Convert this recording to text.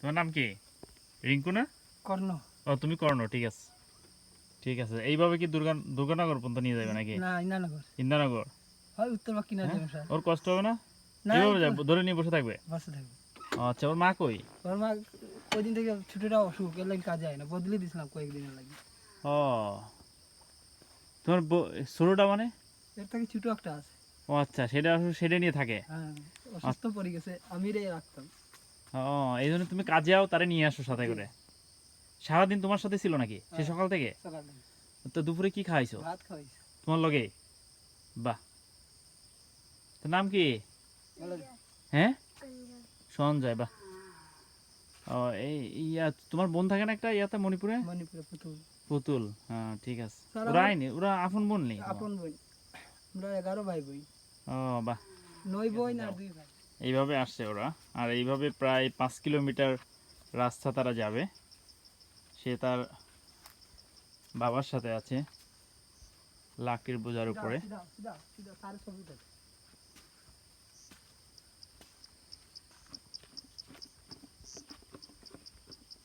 তোমার নাম কি? রিঙ্কু না? কর্ণ। ও তুমি কর্ণ ঠিক আছে। ঠিক আছে এইভাবে কি দুর্গা দুর্গানগর পর্যন্ত নিয়ে যাবে নাকি? না ইনানগর ইন্দানগর হয় উত্তর বা কিনা হ্যাঁ? যাবে স্যার ওর কষ্ট হবে না? না এইভাবে যাবে ধরে নিয়ে বসে থাকবে? বাসে থাকবে। আচ্ছা ওর মা কই? ওর মা ওই দিন থেকে ছুটিটা অসুখ এর লাগে কাজে হয় না বদলে দিয়েছিলাম কয়েকদিনের লাগে। ও। তোমার ছোটটা মানে? এর থেকে ছোট একটা আছে। ও আচ্ছা সেটা সেটা নিয়ে থাকে? হ্যাঁ অসুস্থ পড়ে গেছে আমি রে রাখতাম। ও এই জন্য তুমি কাজে তারে নিয়ে আসো সাথে করে। সারাদিন তোমার সাথে ছিল নাকি? সে হ্যাঁ। সকাল থেকে? তো দুপুরে কি খাইছো? ভাত তোমার লগে? বাহ। নাম কি? হ্যাঁ? সঞ্জয় বাহ। ও এই ইয়া তোমার বোন থাকে না একটা ইয়াতে মণিপুরে? মণিপুরে পুতুল। পুতুল হ্যাঁ ঠিক আছে। ওরা আইনি? ওরা আপন বোন নেই আপন বই আমরা এগারো ভাই বই ও বাহ। নয় বই না দুই ভাই। এইভাবে আসছে ওরা। আর এইভাবে প্রায় পাঁচ কিলোমিটার রাস্তা তারা যাবে। সে তার বাবার সাথে আছে লাকির বোঝার উপরে।